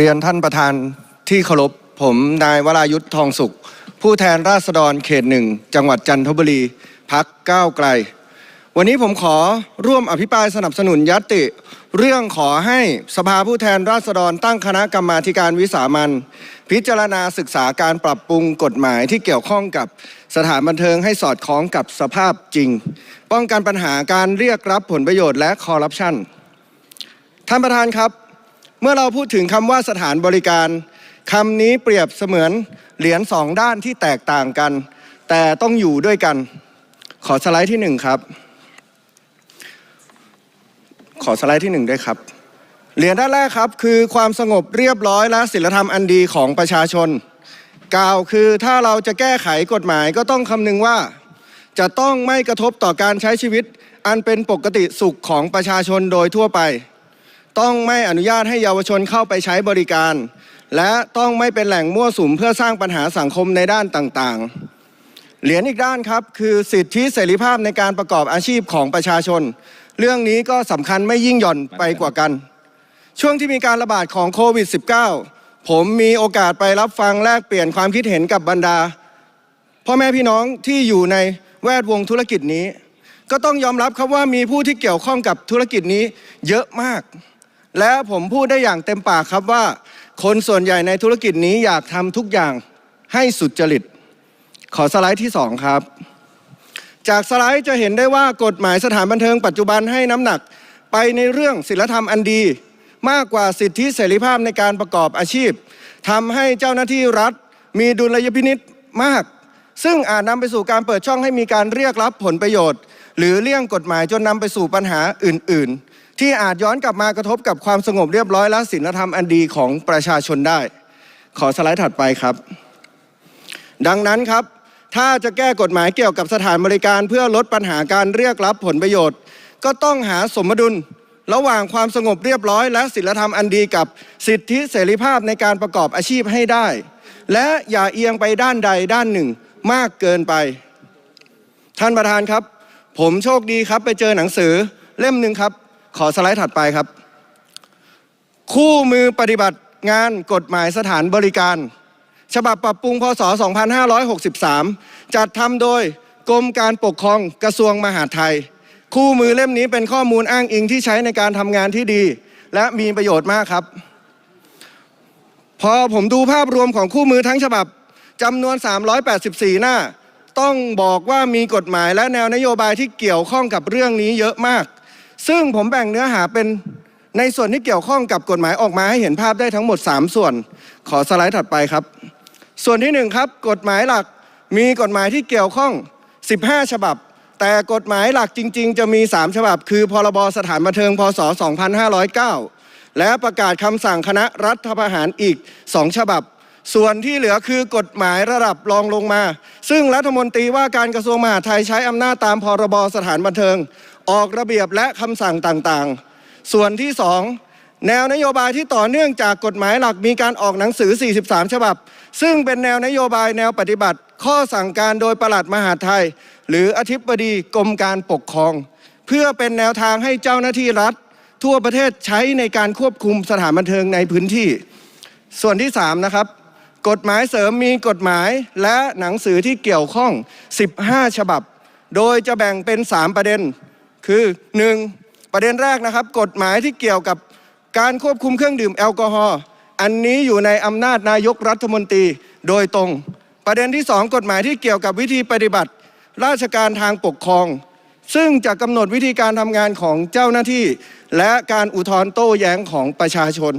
เรียนท่านประธานที่เคารพผมนายวรายุทธทองสุข ผู้แทนราษฎรเขตหนึ่งจังหวัดจันทบุรีพักก้าวไกล วันนี้ผมขอร่วมอภิปรายสนับสนุนยัตติ เรื่องขอให้สภาผู้แทนราษฎรตั้งคณะกรรมาการวิสามันพิจารณาศึกษาการปรับปรุงกฎหมายที่เกี่ยวข้องกับสถานบันเทิงให้สอดคล้องกับสภาพจริง ป้องกันปัญหาการเรียกรับผลประโยชน์และคอร์รัปชันท่านประธานครับ เมื่อเราพูดถึงคำว่าสถานบริการคำนี้เปรียบเสมือนเหรียญสองด้านที่แตกต่างกัน แต่ต้องอยู่ด้วยกัน ขอสไลด์ที่หนึ่งครับ ขอสไลด์ที่หนึ่งด้วยครับเหรียญด้านแรกครับคือความสงบเรียบร้อยและศีลธรรมอันดีของประชาชน กล่าวคือถ้าเราจะแก้ไขกฎหมายก็ต้องคำนึงว่า จะต้องไม่กระทบต่อการใช้ชีวิต อันเป็นปกติสุขของประชาชนโดยทั่วไป ต้องไม่อนุญาตให้เยาวชนเข้าไปใช้บริการ และต้องไม่เป็นแหล่งมั่วสุมเพื่อสร้างปัญหาสังคมในด้านต่างๆ เหรียญอีกด้านครับคือสิทธิเสรีภาพในการประกอบอาชีพของประชาชน เรื่องนี้ก็สำคัญไม่ยิ่งหย่อนไปกว่ากัน ช่วงที่มีการระบาดของโควิด -19 ผมมีโอกาสไปรับฟังแลกเปลี่ยนความคิดเห็นกับบรรดาพ่อแม่พี่น้องที่อยู่ในแวดวงธุรกิจนี้ ก็ต้องยอมรับครับว่ามีผู้ที่เกี่ยวข้องกับธุรกิจนี้เยอะมาก และผมพูดได้อย่างเต็มปากครับว่า คนส่วนใหญ่ในธุรกิจนี้อยากทำทุกอย่างให้สุดจริต ขอสไลด์ที่ 2 ครับ จากสไลด์จะเห็นได้ว่ากฎหมายสถานบันเทิงปัจจุบันให้น้ำหนักไปในเรื่องศีลธรรมอันดี มากกว่าสิทธิเสรีภาพในการประกอบอาชีพทำให้เจ้าหน้าที่รัฐ มีดุลยพินิษมาก ซึ่งอาจนำไปสู่การเปิดช่องให้มีการเรียกรับผลประโยชน์ หรือเลี่ยงกฎหมายจนนำไปสู่ปัญหาอื่น ๆ ที่อาจย้อนกลับมากระทบกับความสงบเรียบร้อยและศีลธรรมอันดีของประชาชนได้ ขอสไลด์ถัดไปครับ ดังนั้นครับ ถ้าจะแก้กฎหมายเกี่ยวกับสถานบริการเพื่อลดปัญหาการเรียกรับผลประโยชน์ ก็ต้องหาสมดุล ระหว่างความสงบเรียบร้อย และศีลธรรมอันดีกับสิทธิเสรีภาพในการประกอบอาชีพให้ได้ และอย่าเอียงไปด้านใดด้านหนึ่งมากเกินไป ท่านประธานครับ ผมโชคดีครับไปเจอหนังสือเล่มหนึ่งครับ ขอสไลด์ถัดไปครับ คู่มือปฏิบัติงานกฎหมายสถานบริการ ฉบับปรับปรุงพศ 2563 จัดทำโดยกรมการปกครองกระทรวงมหาดไทย คู่มือเล่มนี้เป็นข้อมูลอ้างอิงที่ใช้ในการทำงานที่ดี และมีประโยชน์มากครับ พอผมดูภาพรวมของคู่มือทั้งฉบับจำนวน 384 หน้า ต้องบอกว่ามีกฎหมายและแนวนโยบายที่เกี่ยวข้องกับเรื่องนี้เยอะมาก ซึ่งผมแบ่งเนื้อหาเป็นในส่วนที่เกี่ยวข้องกับกฎหมายออกมาให้เห็นภาพได้ทั้งหมด 3 ส่วน ขอสไลด์ถัดไปครับ ส่วนที่ 1 ครับ กฎหมายหลักมีกฎหมายที่เกี่ยวข้อง 15 ฉบับ แต่กฎหมายหลักจริง ๆ จะมี 3 ฉบับ คือพรบสถานบันเทิงพศ 2509 และประกาศคำสั่งคณะรัฐประหารอีก 2 ฉบับ ส่วนที่เหลือคือกฎหมายระดับรองลงมา ซึ่งรัฐมนตรีว่าการกระทรวงมหาดไทยใช้อำนาจตามพรบสถานบันเทิง ออกระเบียบและคำสั่งต่างๆ ส่วนที่ 2 แนวนโยบายที่ต่อเนื่องจากกฎหมายหลักมีการออกหนังสือ 43 ฉบับ ซึ่งเป็นแนวนโยบายแนวปฏิบัติ ข้อสั่งการโดยปลัดมหาไทย หรืออธิบดีกรมการปกครอง เพื่อเป็นแนวทางให้เจ้าหน้าที่รัฐ ทั่วประเทศใช้ในการควบคุมสถานบันเทิงในพื้นที่ ส่วนที่ 3 นะครับกฎหมายเสริมมีกฎหมายและหนังสือที่เกี่ยวข้อง 15 ฉบับ โดยจะแบ่งเป็น 3 ประเด็น คือ 1. ประเด็นแรกนะครับ กฎหมายที่เกี่ยวกับการควบคุมเครื่องดื่มแอลกอฮอล์อันนี้อยู่ในอำนาจนายกรัฐมนตรีโดยตรง ประเด็นที่ 2 กฎหมายที่เกี่ยวกับวิธีปฏิบัติ ราชการทางปกครอง ซึ่งจะกำหนดวิธีการทำงานของเจ้าหน้าที่ และการอุทธรณ์โต้แย้งของประชาชน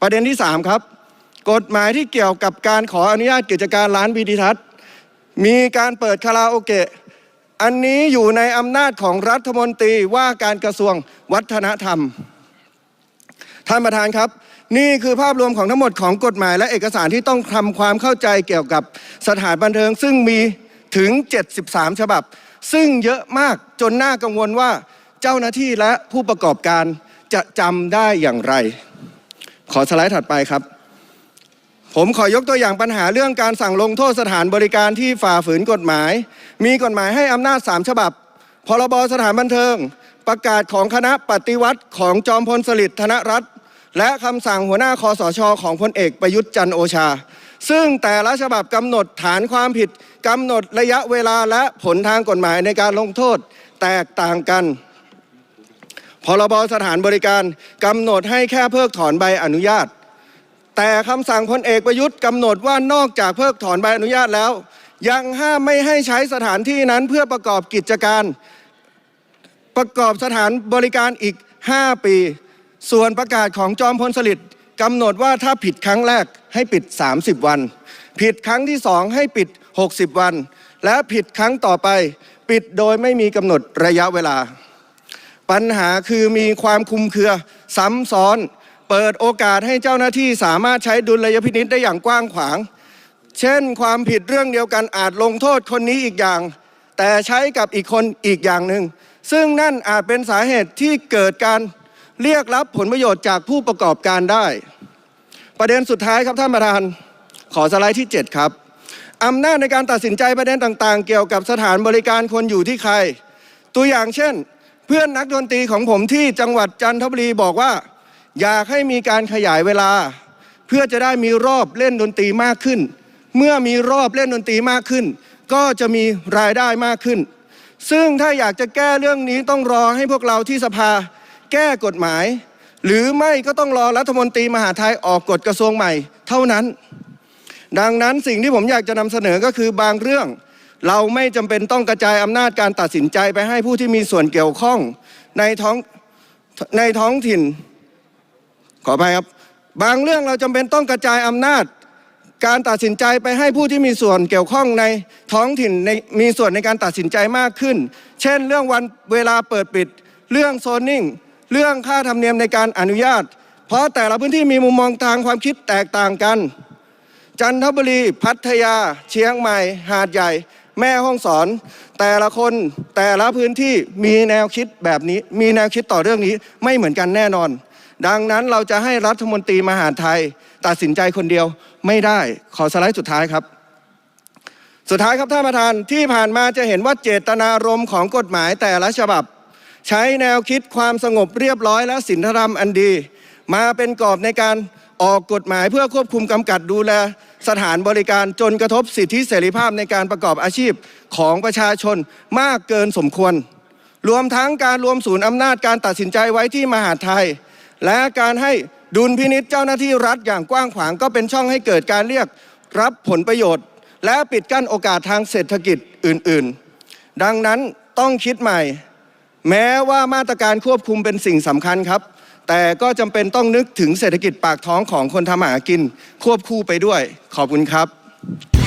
ประเด็นที่ 3 ครับ กฎหมายที่เกี่ยวกับการขออนุญาตกิจการร้านวิดีทัศน์มีการเปิดคาราโอเกะ อันนี้อยู่ในอำนาจของรัฐมนตรีว่าการกระทรวงวัฒนธรรม ท่านประธานครับ นี่คือภาพรวมของทั้งหมดของกฎหมาย และเอกสารที่ต้องทำความเข้าใจเกี่ยวกับสถานบันเทิง ซึ่งมีถึง 73 ฉบับ ซึ่งเยอะมากจนน่ากังวลว่าเจ้าหน้าที่และผู้ประกอบการจะจำได้อย่างไร ขอสไลด์ถัดไปครับ ผมขอยกตัวอย่างปัญหาเรื่องการสั่งลงโทษสถานบริการที่ฝ่าฝืนกฎหมาย มีกฎหมายให้อำนาจ 3 ฉบับ พรบสถานบันเทิง ประกาศของคณะปฏิวัติของจอมพลสฤษดิ์ธนรัตน์และคำสั่งหัวหน้าคอสช ของพลเอกประยุทธ์จันโอชา ซึ่งแต่ละฉบับกำหนดฐานความผิดกำหนดระยะเวลาและผลทางกฎหมายในการลงโทษแตกต่างกัน พรบสถานบริการกำหนดให้แค่เพิกถอนใบอนุญาต แต่คำสั่งพลเอกประยุทธ์กำหนดว่านอกจากเพิกถอนใบอนุญาตแล้ว ยังห้ามไม่ให้ใช้สถานที่นั้นเพื่อประกอบกิจการ ประกอบสถานบริการอีก 5 ปี ส่วนประกาศของจอมพลสฤษดิ์กำหนดว่าถ้าผิดครั้งแรกให้ปิด 30 วัน ผิดครั้งที่2ให้ปิด 60 วัน และผิดครั้งต่อไป ปิดโดยไม่มีกำหนดระยะเวลา ปัญหาคือมีความคุมเครือซ้ำซ้อน เปิดโอกาสให้เจ้าหน้าที่สามารถใช้ดุลยพินิษได้อย่างกว้างขวาง เช่น ความผิดเรื่องเดียวกันอาจลงโทษคนนี้อีกอย่าง แต่ใช้กับอีกคนอีกอย่างหนึ่ง ซึ่งนั่นอาจเป็นสาเหตุที่เกิดการเรียกรับผลประโยชน์จากผู้ประกอบการได้ ประเด็นสุดท้ายครับท่านประธาน ขอสไลด์ที่ 7 ครับอำนาจในการตัดสินใจประเด็นต่างๆ เกี่ยวกับสถานบริการคนอยู่ที่ใคร ตัวอย่างเช่น เพื่อนนักดนตรีของผมที่จังหวัดจันทบุรีบอกว่า อยากให้มีการขยายเวลา เพื่อจะได้มีรอบเล่นดนตรีมากขึ้น เมื่อมีรอบเล่นดนตรีมากขึ้น ก็จะมีรายได้มากขึ้น ซึ่งถ้าอยากจะแก้เรื่องนี้ต้องรอให้พวกเราที่สภา แก้กฎหมาย หรือไม่ก็ต้องรอรัฐมนตรีมหาไทยออกกฎกระทรวงใหม่ เท่านั้น ดังนั้นสิ่งที่ผมอยากจะนำเสนอก็คือบางเรื่อง เราไม่จำเป็นต้องกระจายอำนาจการตัดสินใจไปให้ผู้ที่มีส่วนเกี่ยวข้องในท้องในท้องถิ่น ขออภัยครับ บางเรื่องเราจำเป็นต้องกระจายอำนาจ การตัดสินใจไปให้ผู้ที่มีส่วนเกี่ยวข้องในท้องถิ่นในมีส่วนในการตัดสินใจมากขึ้น เช่น เรื่องวันเวลาเปิดปิด เรื่องโซนนิ่ง เรื่องค่าธรรมเนียมในการอนุญาต เพราะแต่ละพื้นที่มีมุมมองทางความคิดแตกต่างกัน จันทบุรี พัทยา เชียงใหม่ หาดใหญ่ แม่ห้องสอน แต่ละคนแต่ละพื้นที่มีแนวคิดแบบนี้ มีแนวคิดต่อเรื่องนี้ไม่เหมือนกันแน่นอน ดังนั้นเราจะให้รัฐมนตรีมหาดไทย ตัดสินใจคนเดียวไม่ได้ขอสไลด์สุดท้ายครับ สุดท้ายครับท่านประธานที่ผ่านมาจะเห็นว่าเจตนารมณ์ของกฎหมายแต่ละฉบับ ใช้แนวคิดความสงบเรียบร้อยและศีลธรรมอันดี มาเป็นกรอบในการออกกฎหมายเพื่อควบคุมกำกับดูแลสถานบริการจนกระทบสิทธิเสรีภาพในการประกอบอาชีพของประชาชนมากเกินสมควร รวมทั้งการรวมศูนย์อำนาจการตัดสินใจไว้ที่มหาดไทย และการให้ดุลพินิษเจ้าหน้าที่รัฐอย่างกว้างขวางก็เป็นช่องให้เกิดการเรียกรับผลประโยชน์ และปิดกั้นโอกาสทางเศรษฐกิจอื่นๆ ดังนั้นต้องคิดใหม่ แม้ว่ามาตรการควบคุมเป็นสิ่งสำคัญครับ แต่ก็จำเป็นต้องนึกถึงเศรษฐกิจปากท้องของคนทำมาหากิน ควบคู่ไปด้วย ขอบคุณครับ